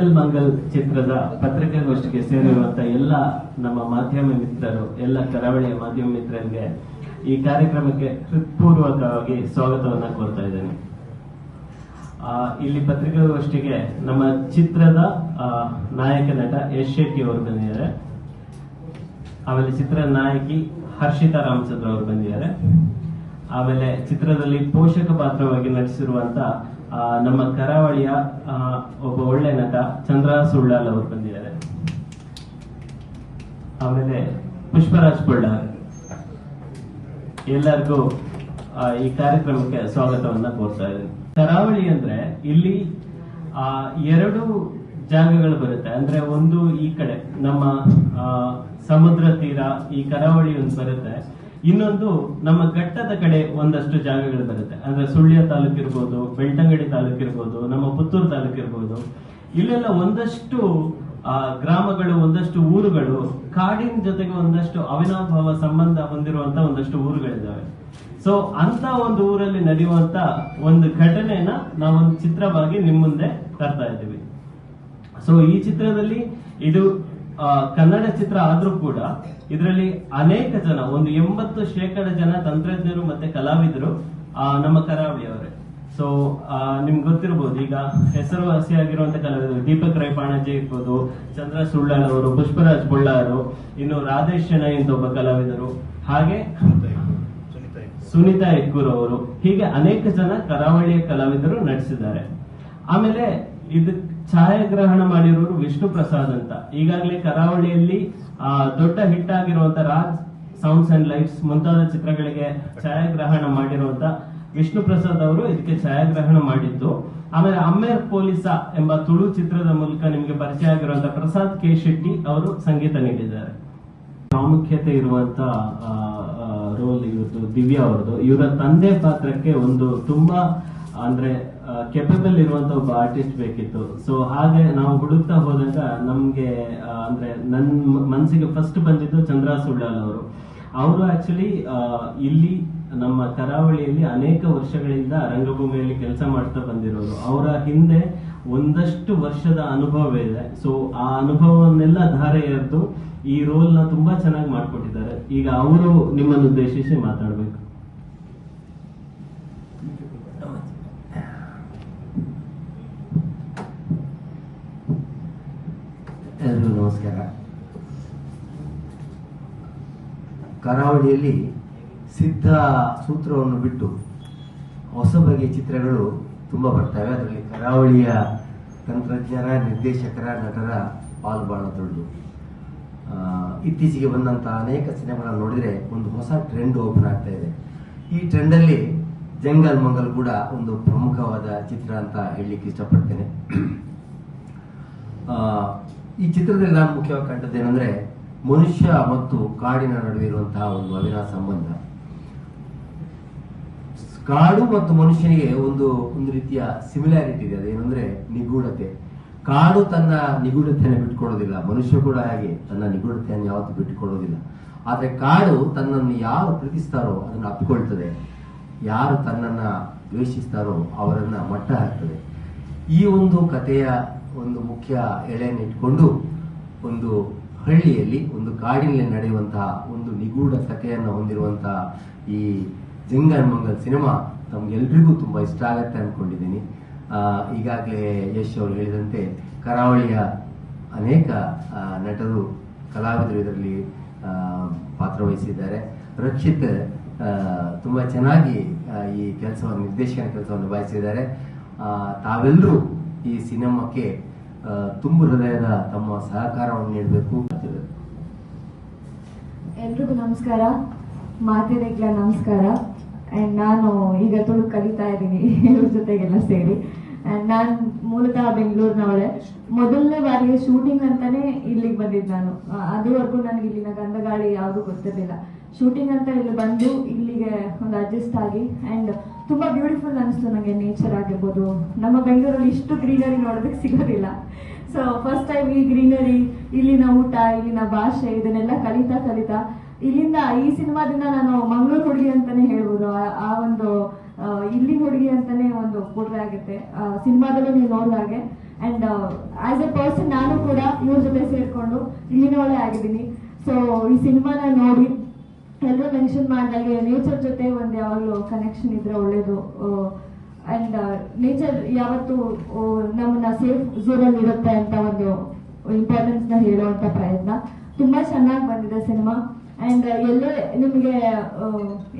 Jungle Mangal ಚಿತ್ರದ ಪತ್ರಿಕಾಗೋಷ್ಠಿಗೆ ಸೇರಿರುವಂತ ಎಲ್ಲ ನಮ್ಮ ಮಾಧ್ಯಮ ಮಿತ್ರರು ಎಲ್ಲ ಕರಾವಳಿಯ ಮಾಧ್ಯಮ ಮಿತ್ರರಿಗೆ ಈ ಕಾರ್ಯಕ್ರಮಕ್ಕೆ ಹೃತ್ಪೂರ್ವಕವಾಗಿ ಸ್ವಾಗತವನ್ನ ಕೋರ್ತಾ ಇದ್ದೇನೆ. ಆ, ಇಲ್ಲಿ ಪತ್ರಿಕಾಗೋಷ್ಠಿಗೆ ನಮ್ಮ ಚಿತ್ರದ ನಾಯಕ ನಟ ಯಶ್ ಶೆಟ್ಟಿ ಅವರು ಬಂದಿದ್ದಾರೆ. ಆಮೇಲೆ ಚಿತ್ರ ನಾಯಕಿ ಹರ್ಷಿತಾ ರಾಮಚಂದ್ರ ಅವರು ಬಂದಿದ್ದಾರೆ. ಆಮೇಲೆ ಚಿತ್ರದಲ್ಲಿ ಪೋಷಕ ಪಾತ್ರವಾಗಿ ನಟಿಸಿರುವಂತ ನಮ್ಮ ಕರಾವಳಿಯ ಒಬ್ಬ ಒಳ್ಳೆ ನಟ ಚಂದ್ರ ಸುಳ್ಳಾಲ್ ಅವರು ಬಂದಿದ್ದಾರೆ. ಆಮೇಲೆ ಪುಷ್ಪರಾಜ್ ಪುಳ್ಳಾರ್ ಎಲ್ಲರಿಗೂ ಈ ಕಾರ್ಯಕ್ರಮಕ್ಕೆ ಸ್ವಾಗತವನ್ನ ಕೋರ್ತಾ ಇದ್ದೀನಿ. ಕರಾವಳಿ ಅಂದ್ರೆ ಇಲ್ಲಿ, ಆ, ಎರಡು ಜಾಗಗಳು ಬರುತ್ತೆ. ಅಂದ್ರೆ ಒಂದು ಈ ಕಡೆ ನಮ್ಮ ಸಮುದ್ರ ತೀರ ಈ ಕರಾವಳಿ ಒಂದು ಬರುತ್ತೆ. ಇನ್ನೊಂದು, ನಮ್ಮ ಘಟ್ಟದ ಕಡೆ ಒಂದಷ್ಟು ಜಾಗಗಳು ಬರುತ್ತೆ. ಅಂದ್ರೆ ಸುಳ್ಯ ತಾಲೂಕು ಇರ್ಬೋದು ಬೆಳ್ತಂಗಡಿ ತಾಲೂಕು ಇರ್ಬೋದು ನಮ್ಮ ಪುತ್ತೂರು ತಾಲೂಕು ಇರ್ಬೋದು ಇಲ್ಲೆಲ್ಲ ಒಂದಷ್ಟು, ಆ, ಗ್ರಾಮಗಳು, ಒಂದಷ್ಟು ಊರುಗಳು, ಕಾಡಿನ ಜೊತೆಗೆ ಒಂದಷ್ಟು ಅವಿನಾಭಾವ ಸಂಬಂಧ ಹೊಂದಿರುವಂತ ಒಂದಷ್ಟು ಊರುಗಳಿದ್ದಾವೆ. ಸೊ ಅಂತ ಒಂದು ಊರಲ್ಲಿ ನಡೆಯುವಂತ ಒಂದು ಘಟನೆಯನ್ನ ನಾವೊಂದು ಚಿತ್ರವಾಗಿ ನಿಮ್ಮ ಮುಂದೆ ತರ್ತಾ ಇದ್ದೀವಿ. ಸೊ ಈ ಚಿತ್ರದಲ್ಲಿ ಇದು ಕನ್ನಡ ಚಿತ್ರ ಆದ್ರೂ ಕೂಡ ಇದರಲ್ಲಿ ಅನೇಕ ಜನ ಒಂದು ಎಂಬತ್ತು ಶೇಕಡ ಜನ ತಂತ್ರಜ್ಞರು ಮತ್ತೆ ಕಲಾವಿದರು ಆ, ನಮ್ಮ ಕರಾವಳಿಯವರೇ ಸೊ ನಿಮ್ಗೆ ಗೊತ್ತಿರ್ಬೋದು ಈಗ ಹೆಸರುವಾಸಿಯಾಗಿರುವಂತ ಕಲಾವಿದರು ದೀಪಕ್ ರೈ ಪಾಣಜೆ ಇರ್ಬೋದು ಚಂದ್ರ ಸುಳ್ಳಾಳ್ ಅವರು ಪುಷ್ಪರಾಜ್ ಬುಳ್ಳಾರು ಇನ್ನು ರಾಧೇಶ್ ಶೆಣೈ ಅಂತ ಒಬ್ಬ ಕಲಾವಿದರು. ಹಾಗೆ ಸುನೀತಾ ಎಕ್ಕೂರ್ ಅವರು. ಹೀಗೆ ಅನೇಕ ಜನ ಕರಾವಳಿಯ ಕಲಾವಿದರು ನಟಿಸಿದ್ದಾರೆ. ಆಮೇಲೆ ಇದು ಛಾಯಾಗ್ರಹಣ ಮಾಡಿರೋರು ವಿಷ್ಣು ಪ್ರಸಾದ್ ಅಂತ. ಈಗಾಗಲೇ ಕರಾವಳಿಯಲ್ಲಿ ದೊಡ್ಡ ಹಿಟ್ ಆಗಿರುವಂತ ರಾಜ್ ಸೌಂಡ್ಸ್ ಅಂಡ್ ಲೈಟ್ಸ್ ಮುಂತಾದ ಚಿತ್ರಗಳಿಗೆ ಛಾಯಾಗ್ರಹಣ ಮಾಡಿರುವಂತ ವಿಷ್ಣು ಪ್ರಸಾದ್ ಅವರು ಇದಕ್ಕೆ ಛಾಯಾಗ್ರಹಣ ಮಾಡಿದ್ದು. ಆಮೇಲೆ ಅಮ್ಮೇರ್ ಪೊಲೀಸ ಎಂಬ ತುಳು ಚಿತ್ರದ ಮೂಲಕ ನಿಮಗೆ ಪರಿಚಯ ಆಗಿರುವಂತ ಪ್ರಸಾದ್ ಕೆ ಶೆಟ್ಟಿ ಅವರು ಸಂಗೀತ ನೀಡಿದ್ದಾರೆ. ಪ್ರಾಮುಖ್ಯತೆ ಇರುವಂತ ರೋಲ್ ಇವತ್ತು ದಿವ್ಯಾ ಅವರದು ಇವರ ತಂದೆ ಪಾತ್ರಕ್ಕೆ ಒಂದು ತುಂಬಾ, ಅಂದ್ರೆ ಕೆಪಬಲ್ ಇರುವಂತ ಒಬ್ಬ ಆರ್ಟಿಸ್ಟ್ ಬೇಕಿತ್ತು. ಸೊ ಹಾಗೆ ನಾವು ಹುಡುಕ್ತಾ ಹೋದಾಗ ನಮ್ಗೆ ಅಂದ್ರೆ ನನ್ ಮನಸ್ಸಿಗೆ ಫಸ್ಟ್ ಬಂದಿದ್ದು ಚಂದ್ರ ಸುಳ್ಳಾಲ್ ಅವರು ಅವರು ಆಕ್ಚುಲಿ ಇಲ್ಲಿ ನಮ್ಮ ಕರಾವಳಿಯಲ್ಲಿ ಅನೇಕ ವರ್ಷಗಳಿಂದ ರಂಗಭೂಮಿಯಲ್ಲಿ ಕೆಲಸ ಮಾಡ್ತಾ ಬಂದಿರೋರು. ಅವರ ಹಿಂದೆ ಒಂದಷ್ಟು ವರ್ಷದ ಅನುಭವ ಇದೆ. ಸೊ ಆ ಅನುಭವವನ್ನೆಲ್ಲ ಧಾರೆ ಎರೆದು ಈ ರೋಲ್ನ ತುಂಬಾ ಚೆನ್ನಾಗಿ ಮಾಡ್ಕೊಟ್ಟಿದ್ದಾರೆ. ಈಗ ಅವರು ನಿಮ್ಮನ್ನು ಉದ್ದೇಶಿಸಿ ಮಾತಾಡ್ಬೇಕು. ಎಲ್ರಿಗೂ ನಮಸ್ಕಾರ. ಕರಾವಳಿಯಲ್ಲಿ ಸಿದ್ಧ ಸೂತ್ರವನ್ನು ಬಿಟ್ಟು ಹೊಸ ಬಗೆಯ ಚಿತ್ರಗಳು ತುಂಬ ಬರ್ತವೆ. ಅದರಲ್ಲಿ ಕರಾವಳಿಯ ತಂತ್ರಜ್ಞರ ನಿರ್ದೇಶಕರ, ನಟರ ಪಾಲು ಬಹಳ ದೊಡ್ಡದು. ಇತ್ತೀಚೆಗೆ ಬಂದಂಥ ಅನೇಕ ಸಿನಿಮಾಗಳನ್ನು ನೋಡಿದರೆ ಒಂದು ಹೊಸ ಟ್ರೆಂಡ್ ಓಪನ್ ಆಗ್ತಾ ಇದೆ. ಈ ಟ್ರೆಂಡಲ್ಲಿ ಜಂಗಲ್ ಮಂಗಲ್ ಕೂಡ ಒಂದು ಪ್ರಮುಖವಾದ ಚಿತ್ರ ಅಂತ ಹೇಳಲಿಕ್ಕೆ ಇಷ್ಟಪಡ್ತೇನೆ. ಈ ಚಿತ್ರದಲ್ಲಿ ನಾನು ಮುಖ್ಯವಾಗಿ ಕಂಡದ್ದೇನೆಂದ್ರೆ ಮನುಷ್ಯ ಮತ್ತು ಕಾಡಿನ ನಡುವೆ ಇರುವಂತಹ ಒಂದು ಅವಿನಾಶ ಸಂಬಂಧ. ಕಾಡು ಮತ್ತು ಮನುಷ್ಯನಿಗೆ ಒಂದು ಒಂದು ರೀತಿಯ ಸಿಮಿಲಾರಿಟಿ ಇದೆ. ಅದೇನಂದ್ರೆ ನಿಗೂಢತೆ. ಕಾಡು ತನ್ನ ನಿಗೂಢತೆಯನ್ನು ಬಿಟ್ಕೊಡೋದಿಲ್ಲ ಮನುಷ್ಯ ಕೂಡ ಹಾಗೆ ತನ್ನ ನಿಗೂಢತೆಯನ್ನು ಯಾವತ್ತೂ ಬಿಟ್ಟುಕೊಡೋದಿಲ್ಲ. ಆದ್ರೆ ಕಾಡು ತನ್ನನ್ನು ಯಾರು ಪ್ರೀತಿಸ್ತಾರೋ ಅದನ್ನು ಅಪ್ಪಿಕೊಳ್ತದೆ. ಯಾರು ತನ್ನನ್ನ ದ್ವೇಷಿಸ್ತಾರೋ ಅವರನ್ನ ಮಟ್ಟ ಹಾಕ್ತದೆ. ಈ ಒಂದು ಕಥೆಯ ಒಂದು ಮುಖ್ಯ ಎಳೆಯನ್ನು ಇಟ್ಕೊಂಡು ಒಂದು ಹಳ್ಳಿಯಲ್ಲಿ, ಒಂದು ಕಾಡಿನಲ್ಲಿ ನಡೆಯುವಂತಹ ಒಂದು ನಿಗೂಢ ಕಥೆಯನ್ನು ಹೊಂದಿರುವಂತಹ ಈ ಜಂಗಲ್ ಮಂಗಲ್ ಸಿನಿಮಾ ತಮ್ಗೆಲ್ರಿಗೂ ತುಂಬ ಇಷ್ಟ ಆಗತ್ತೆ ಅನ್ಕೊಂಡಿದ್ದೀನಿ. ಈಗಾಗಲೇ ಯಶ್ ಅವರು ಹೇಳಿದಂತೆ ಕರಾವಳಿಯ ಅನೇಕ ನಟರು, ಕಲಾವಿದರು ಇದರಲ್ಲಿ ಪಾತ್ರವಹಿಸಿದ್ದಾರೆ ರಕ್ಷಿತ್ ತುಂಬ ಚೆನ್ನಾಗಿ ಈ ಕೆಲಸವನ್ನು, ನಿರ್ದೇಶನ ಕೆಲಸವನ್ನು ನಿಭಾಯಿಸಿದ್ದಾರೆ ತಾವೆಲ್ಲರೂ ಈ ಸಿನಿಮಾಕ್ಕೆ ತುಂಬು ಹೃದಯದ ತಮ್ಮ ಸಹಕಾರವನ್ನು ನೀಡಬೇಕು ಎಲ್ರಿಗೂ ನಮಸ್ಕಾರ. ಮಾತಿನಿಗ್ಲ ನಮಸ್ಕಾರ. ಆ್ಯಂಡ್ ನಾನು ಈಗ ತುಳು ಕಲಿತಾ ಇದ್ದೀನಿ ಇವ್ರ ಜೊತೆಗೆಲ್ಲ ಸೇರಿ. ಆ್ಯಂಡ್ ನಾನು ಮೂಲತಃ ಬೆಂಗಳೂರಿನವಳೆ. ಮೊದಲನೇ ಬಾರಿಗೆ ಶೂಟಿಂಗ್ ಅಂತಾನೆ ಇಲ್ಲಿಗೆ ಬಂದಿದ್ದು ನಾನು. ಅದುವರೆಗೂ ನನಗೆ ಇಲ್ಲಿನ ಗಂಧಗಾಳಿ ಯಾವುದು ಗೊತ್ತಿರಲಿಲ್ಲ. ಶೂಟಿಂಗ್ ಅಂತ ಇಲ್ಲಿ ಬಂದು ಇಲ್ಲಿಗೆ ಒಂದು ಅಡ್ಜಸ್ಟ್ ಆಗಿ ಆ್ಯಂಡ್ ತುಂಬ ಬ್ಯೂಟಿಫುಲ್ ಅನಿಸ್ತು ನನಗೆ ನೇಚರ್ ಆಗಿರ್ಬೋದು. ನಮ್ಮ ಬೆಂಗಳೂರಲ್ಲಿ ಇಷ್ಟು ಗ್ರೀನರಿ ನೋಡೋದಕ್ಕೆ ಸಿಗೋದಿಲ್ಲ. ಸೊ ಫಸ್ಟ್ ಟೈಮ್ ಈ ಗ್ರೀನರಿ ಇಲ್ಲಿನ ಊಟ, ಇಲ್ಲಿನ ಭಾಷೆ ಇದನ್ನೆಲ್ಲ ಕಲಿತಾ ಕಲಿತಾ ಇಲ್ಲಿಂದ ಈ ಸಿನಿಮಾದಿಂದ ನಾನು ಮಂಗಳೂರು ಹುಡುಗಿ ಅಂತಾನೆ ಹೇಳ್ಬೋದು. ಆ- ಒಂದು ಇಲ್ಲಿ ಹುಡುಗಿ ಅಂತಾನೆ ಒಂದು ಕೊಡ್ರೆ ಆಗುತ್ತೆ. ಸಿನಿಮಾದಲ್ಲೂ ನೀವು ನೋಡಿದ ಹಾಗೆ. ಅಂಡ್ ಆಸ್ ಎ ಪರ್ಸನ್ ನಾನು ಕೂಡ ಇವ್ರ ಜೊತೆ ಸೇರ್ಕೊಂಡು ಇಲ್ಲಿನವಳೆ ಆಗಿದ್ದೀನಿ. ಸೊ ಈ ಸಿನಿಮಾನ ನೋಡಿ ಎಲ್ಲರೂ ಮೆನ್ಷನ್ ಮಾಡಿದಾಗೆ ನೇಚರ್ ಜೊತೆ ಒಂದು ಯಾವಾಗಲೂ ಕನೆಕ್ಷನ್ ಇದ್ರೆ ಒಳ್ಳೇದು. ಅಂಡ್ ನೇಚರ್ ಯಾವತ್ತು ನಮ್ಮನ್ನ ಸೇಫ್ ಝೋನಲ್ಲಿ ಇರುತ್ತೆ ಅಂತ ಒಂದು ಇಂಪಾರ್ಟೆನ್ಸ್ನ ಹೇಳುವಂತ ಪ್ರಯತ್ನ. ತುಂಬಾ ಚೆನ್ನಾಗಿ ಬಂದಿದೆ ಸಿನಿಮಾ ಅಂಡ್ ಎಲ್ಲೇ ನಿಮಗೆ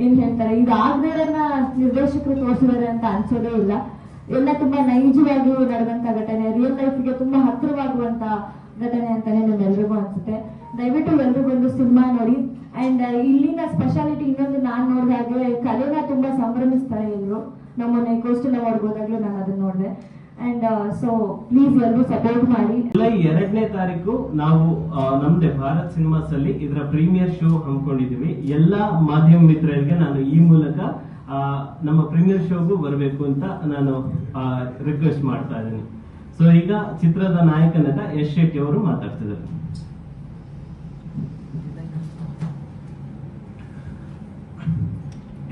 ಏನ್ ಹೇಳ್ತಾರೆ ಇದು ಆಗದೇರನ್ನ ನಿರ್ದೇಶಕರು ತೋರಿಸಿದ್ದಾರೆ ಅಂತ ಅನ್ಸೋದೇ ಇಲ್ಲ. ಎಲ್ಲ ತುಂಬಾ ನೈಜವಾಗಿ ನಡೆದಂತ ಘಟನೆ ರಿಯಲ್ ಲೈಫ್ಗೆ ತುಂಬಾ ಹತ್ತಿರವಾಗುವಂತ ಘಟನೆ ಅಂತಾನೆ ನಿಮ್ಮೆಲ್ರಿಗೂ ಅನ್ಸುತ್ತೆ. ದಯವಿಟ್ಟು ಎಲ್ಲರೂ ಬಂದು ಸಿನಿಮಾ ನೋಡಿ. ಅಂಡ್ ಇಲ್ಲಿನ ಸ್ಪೆಷಾಲಿಟಿ ಇನ್ನೊಂದು ನಾನ್ ನೋಡಿದ ಹಾಗೆ ಕಲೆನ ತುಂಬಾ ಸಂಭ್ರಮಿಸ್ತಾರೆ ಎಲ್ರು. ನಮ್ಮನ್ನ ಅವಾರ್ಡ್ ಹೋದಾಗ್ಲೂ ನಾನು ಅದನ್ನ ನೋಡಿದೆ. ಅಂಡ್ ಸೊ ಪ್ಲೀಸ್ ಎಲ್ಲರೂ ಸಪೋರ್ಟ್ ಮಾಡಿ. ಜುಲೈ ಎರಡನೇ ತಾರೀಕು ನಾವು ನಮ್ದೇ ಭಾರತ್ ಸಿನಿಮಾಸ್ ಅಲ್ಲಿ ಇದರ ಪ್ರೀಮಿಯರ್ ಶೋ ಹಮ್ಮಿಕೊಂಡಿದೀವಿ ಎಲ್ಲಾ ಮಾಧ್ಯಮ ಮಿತ್ರರಿಗೆ ನಾನು ಈ ಮೂಲಕ ನಮ್ಮ ಪ್ರೀಮಿಯರ್ ಶೋಗೂ ಬರಬೇಕು ಅಂತ ನಾನು ರಿಕ್ವೆಸ್ಟ್ ಮಾಡ್ತಾ ಇದ್ದೀನಿ. ಸೊ ಈಗ ಚಿತ್ರದ ನಾಯಕ ನಟ ಯಶ್ ಶೆಟ್ಟಿ ಅವರು ಮಾತಾಡ್ತಿದ್ದಾರೆ.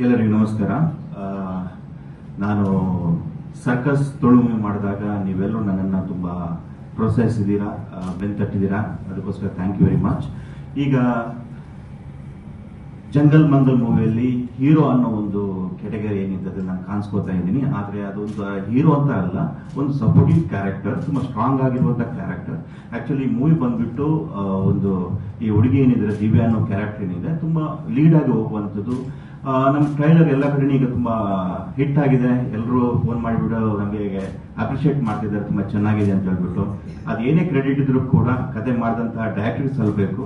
ಎಲ್ಲರಿಗೂ ನಮಸ್ಕಾರ. ನಾನು ಸರ್ಕಸ್ ತುಳುಮೆ ಮಾಡಿದಾಗ ನೀವೆಲ್ಲರೂ ನನ್ನನ್ನು ತುಂಬ ಪ್ರೋತ್ಸಾಹಿಸಿದ್ದೀರಾ ಬೆನ್ ತಟ್ಟಿದ್ದೀರಾ? ಅದಕ್ಕೋಸ್ಕರ ಥ್ಯಾಂಕ್ ಯು ವೆರಿ ಮಚ್ ಈಗ ಜಂಗಲ್ ಮಂಗಲ್ ಮೂವಿಯಲ್ಲಿ ಹೀರೋ ಅನ್ನೋ ಒಂದು ಕೆಟಗರಿ ಏನಿದೆ ನಾನು ಕಾಣಿಸ್ಕೋತಾ ಇದ್ದೀನಿ. ಆದರೆ ಅದೊಂದು ಹೀರೋ ಅಂತ ಅಲ್ಲ, ಒಂದು ಸಪೋರ್ಟಿವ್ ಕ್ಯಾರೆಕ್ಟರ್ ತುಂಬ ಸ್ಟ್ರಾಂಗ್ ಆಗಿರುವಂಥ ಕ್ಯಾರೆಕ್ಟರ್ ಆಕ್ಚುಲಿ ಮೂವಿ ಬಂದ್ಬಿಟ್ಟು ಒಂದು ಈ ಹುಡುಗಿ ಏನಿದೆ ದಿವ್ಯಾ ಅನ್ನೋ ಕ್ಯಾರೆಕ್ಟರ್ ಏನಿದೆ, ತುಂಬ ಲೀಡಾಗಿ ಹೋಗುವಂಥದ್ದು ನಮ್ಮ ಟ್ರೈಲರ್ ಎಲ್ಲ ಕಡೆ ಈಗ ತುಂಬಾ ಹಿಟ್ ಆಗಿದೆ. ಎಲ್ಲರೂ ಫೋನ್ ಮಾಡಿಬಿಟ್ಟು ನಮಗೆ ಅಪ್ರಿಷಿಯೇಟ್ ಮಾಡ್ತಿದ್ದಾರೆ. ತುಂಬಾ ಚೆನ್ನಾಗಿದೆ ಅಂತ ಹೇಳ್ಬಿಟ್ಟು. ಅದೇನೇ ಕ್ರೆಡಿಟ್ ಇದ್ರೂ ಕೂಡ ಕತೆ ಮಾಡಿದಂತಹ ಡೈರೆಕ್ಟರ್ ಸಲ್ಲಬೇಕು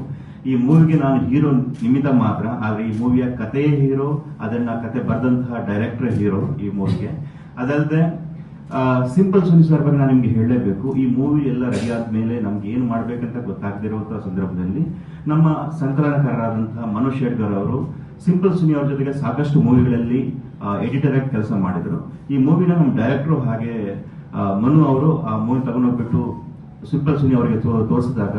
ಈ ಮೂವಿಗೆ ನಾನು ಹೀರೋ ನಿಮಿತ್ತ ಮಾತ್ರ. ಆದ್ರೆ ಈ ಮೂವಿಯ ಕಥೆಯೇ ಹೀರೋ ಅದನ್ನ ಕತೆ ಬರೆದಂತಹ ಡೈರೆಕ್ಟರ್ ಹೀರೋ ಈ ಮೂವಿಗೆ ಅದಲ್ಲದೆ ಸಿಂಪಲ್ ಸುನಿ ಸರ್ ಬಗ್ಗೆ ನಾನು ನಿಮ್ಗೆ ಹೇಳಲೇಬೇಕು. ಈ ಮೂವಿ ಎಲ್ಲ ರೆಡಿ ಆದ್ಮೇಲೆ ನಮ್ಗೆ ಏನು ಮಾಡ್ಬೇಕಂತ ಗೊತ್ತಾಗದಿರುವಂತಹ ಸಂದರ್ಭದಲ್ಲಿ ನಮ್ಮ ಸಂಕಲನಕಾರರಾದಂತಹ ಮನೋಜ್ ಶೇಡ್ಗರ್ ಅವರು ಸಿಂಪಲ್ ಸುನಿ ಅವ್ರ ಜೊತೆಗೆ ಸಾಕಷ್ಟು ಮೂವಿಗಳಲ್ಲಿ ಎಡಿಟರ್ ಆಗಿ ಕೆಲಸ ಮಾಡಿದ್ರು. ಈ ಮೂವಿನ ನಮ್ಮ ಡೈರೆಕ್ಟರ್ ಹಾಗೆ ಮನು ಅವರು ಆ ಮೂವಿ ತಗೊಂಡೋಗ್ಬಿಟ್ಟು ಸಿಂಪಲ್ ಸುನಿ ಅವರಿಗೆ ತೋರಿಸಿದಾಗ,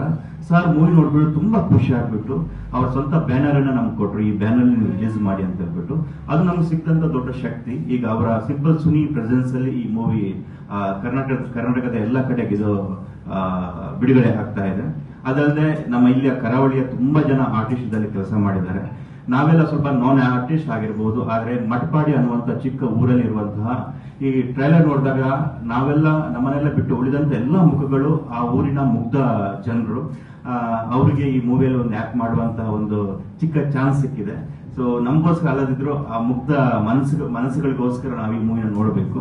ಸರ್, ಮೂವಿ ನೋಡ್ಬಿಟ್ಟು ತುಂಬಾ ಖುಷಿ ಆಗ್ಬಿಟ್ಟು, ಅವ್ರ ಸ್ವಂತ ಬ್ಯಾನರ್ ಅನ್ನ ನಮ್ಗೆ ಕೊಟ್ರು, ಈ ಬ್ಯಾನರ್ ರಿಲೀಸ್ ಮಾಡಿ ಅಂತ ಹೇಳ್ಬಿಟ್ಟು, ಅದು ನಮ್ಗೆ ಸಿಕ್ಕಂತ ದೊಡ್ಡ ಶಕ್ತಿ. ಈಗ ಅವರ ಸಿಂಪಲ್ ಸುನಿ ಪ್ರೆಸೆನ್ಸ್ ಅಲ್ಲಿ ಈ ಮೂವಿ ಕರ್ನಾಟಕ, ಕರ್ನಾಟಕದ ಎಲ್ಲ ಕಡೆಗೆ ಇದು ಬಿಡುಗಡೆ ಆಗ್ತಾ ಇದೆ. ಅದಲ್ಲದೆ ನಮ್ಮ ಇಲ್ಲಿಯ ಕರಾವಳಿಯ ತುಂಬಾ ಜನ ಆರ್ಟಿಸ್ಟ್ ಕೆಲಸ ಮಾಡಿದ್ದಾರೆ. ನಾವೆಲ್ಲ ಸ್ವಲ್ಪ ನಾನ್ ಆರ್ಟಿಸ್ಟ್ ಆಗಿರ್ಬೋದು, ಆದ್ರೆ ಮಟ್ಪಾಡಿ ಅನ್ನುವಂತ ಚಿಕ್ಕ ಊರಲ್ಲಿ ಇರುವಂತಹ ಈ ಟ್ರೈಲರ್ ನೋಡಿದಾಗ ನಾವೆಲ್ಲ ನಮ್ಮನೆಲ್ಲ ಬಿಟ್ಟು ಉಳಿದಂತ ಎಲ್ಲ ಮುಖಗಳು ಆ ಊರಿನ ಮುಗ್ಧ ಜನರು. ಅವರಿಗೆ ಈ ಮೂವಿಯಲ್ಲಿ ಒಂದು ಆ್ಯಕ್ಟ್ ಮಾಡುವಂತಹ ಒಂದು ಚಿಕ್ಕ ಚಾನ್ಸ್ ಸಿಕ್ಕಿದೆ. ಸೊ ನಮಗೋಸ್ಕರ ಅಲ್ಲದಿದ್ರು ಆ ಮುಗ್ಧ ಮನಸ್ಸು, ಮನಸ್ಸುಗಳಿಗೋಸ್ಕರ ನಾವು ಈ ಮೂವಿನ ನೋಡಬೇಕು.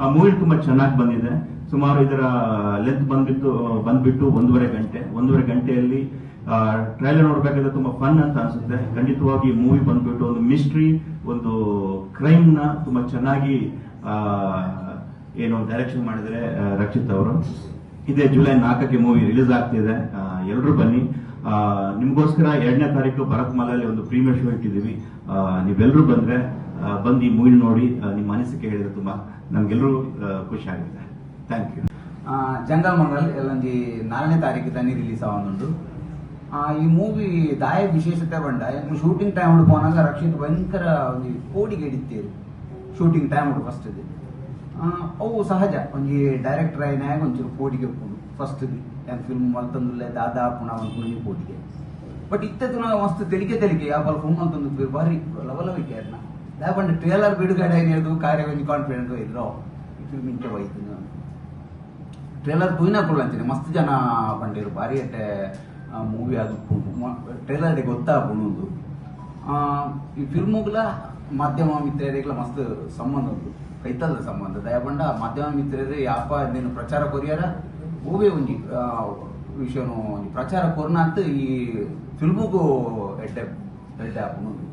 ಆ ಮೂವಿ ತುಂಬಾ ಚೆನ್ನಾಗಿ ಬಂದಿದೆ. ಸುಮಾರು ಇದರ ಲೆಂತ್ ಬಂದ್ಬಿಟ್ಟು ಬಂದ್ಬಿಟ್ಟು ಒಂದೂವರೆ ಗಂಟೆ. ಒಂದೂವರೆ ಗಂಟೆಯಲ್ಲಿ ಟ್ರೈಲರ್ ನೋಡ್ಬೇಕಾದ್ರೆ ತುಂಬಾ ಫನ್ ಅಂತ ಅನ್ಸುತ್ತೆ. ಖಂಡಿತವಾಗಿ ಮೂವಿ ಬಂದ್ಬಿಟ್ಟು ಒಂದು ಮಿಸ್ಟ್ರಿ ಒಂದು ಕ್ರೈಮ್ನ ತುಂಬಾ ಚೆನ್ನಾಗಿ ಏನು ಡೈರೆಕ್ಷನ್ ಮಾಡಿದರೆ ರಕ್ಷಿತ್ ಅವರು. ಇದೇ ಜುಲೈ ನಾಲ್ಕಕ್ಕೆ ಮೂವಿ ರಿಲೀಸ್ ಆಗ್ತಿದೆ. ಎಲ್ಲರೂ ಬನ್ನಿ. ನಿಮಗೋಸ್ಕರ ಎರಡನೇ ತಾರೀಕು ಭರತ್ ಮಲಲ್ಲಿ ಒಂದು ಪ್ರೀಮಿಯರ್ ಶೋ ಇಟ್ಟಿದ್ದೀವಿ. ನೀವೆಲ್ಲರೂ ಬಂದ್ರೆ ಬಂದು ಈ ಮೂವಿ ನೋಡಿ ನಿಮ್ಮ ಅನಿಸಿಕೆ ಹೇಳಿದ್ರೆ ತುಂಬಾ ನಮ್ಗೆಲ್ಲರೂ ಖುಷಿ ಆಗುತ್ತೆ. ಥ್ಯಾಂಕ್ ಯು ಜಂಗಲ್ ಮಂಗಲ್ ಎಲ್ಲೊಂದು ನಾಲ್ಕನೇ ತಾರೀಕು ತಾನೇ ರಿಲೀಸ್ ಆವೊಂದುಂಡು ಆ, ಈ ಮೂವಿ ದಾಯ ವಿಶೇಷತೆ ಬಂಡ ಶೂಟಿಂಗ್ ಟೈಮ್ ಪೋನಾಗ ರಕ್ಷಿತ್ ಭಯಂಕರ ಒಂಜಿ ಕೋಡಿಗೆ ಹಿಡಿತೀರು. ಶೂಟಿಂಗ್ ಟೈಮ್ ಫಸ್ಟ್ ಅವು ಸಹಜ. ಒಂಜಿ ಡೈರೆಕ್ಟರ್ ಆಯ್ನಾಗ ಒಂಚೂರು ಕೋಡಿಗೆ ಉಪ್ಪುಂಡು ಫಸ್ಟ್ ಏನ್ ಫಿಲ್ಮ್ ಮಲ್ತಂದುಲ್ಲೆ ದಾದಾ ಪುಣ ಒಂದು ಕುಣಿ ಕೋಡಿಗೆ. ಬಟ್ ಇತ್ತದ ಮಸ್ತ್ ತೆಲಿಕೆ ತೆಲಿಕೆ ಯಾವ ಫೋನ್ ಅಂತಂದು ಬಾರಿ ಲವಲವಿಕೆ ಅದ್ನ. ದಾಪಂಡ ಟ್ರೇಲರ್ ಬಿಡುಗಡೆ ಆಗಿರೋದು ಕಾರ್ಯ ಒಂಜಿ ಕಾನ್ಫಿಡೆಂಟ್ ಇದ್ರು. ಈ ಫಿಲ್ಮ್ ಇಂಚೆ ಹೋಯ್ತು ಟ್ರೇಲರ್ ತುಯ್ನ ಕೊಡ್ಲಂತೀನಿ ಮಸ್ತ್ ಜನ ಬಂದಿರು. ಬಾರಿ ಅಟ್ಟೆ ಮೂವಿ ಅದು ಟ್ರೇಲರ್ ಗೊತ್ತಾಗಬಹುದು ಈ ಫಿಲ್ಮುಗಳ ಮಾಧ್ಯಮ ಮಿತ್ರರಿಗೆಲ್ಲ ಮಸ್ತ್ ಸಂಬಂಧ ಉಂಟು. ಕೈತಲ್ಲ ಸಂಬಂಧ. ದಯಬಂಡ ಮಾಧ್ಯಮ ಮಿತ್ರರೇ ಯಾಪ ನೀನು ಪ್ರಚಾರ ಕೊರಿಯಾರ? ಹೂವೇ ಒಂಜಿ ವಿಷಯನು ಪ್ರಚಾರ ಕೊರ್ನ ಈ ಫಿಲ್ಮುಗೂ ಎಡ್ಡೆ ಎಡ್ಡೆ ಹಾಕೊಂಡು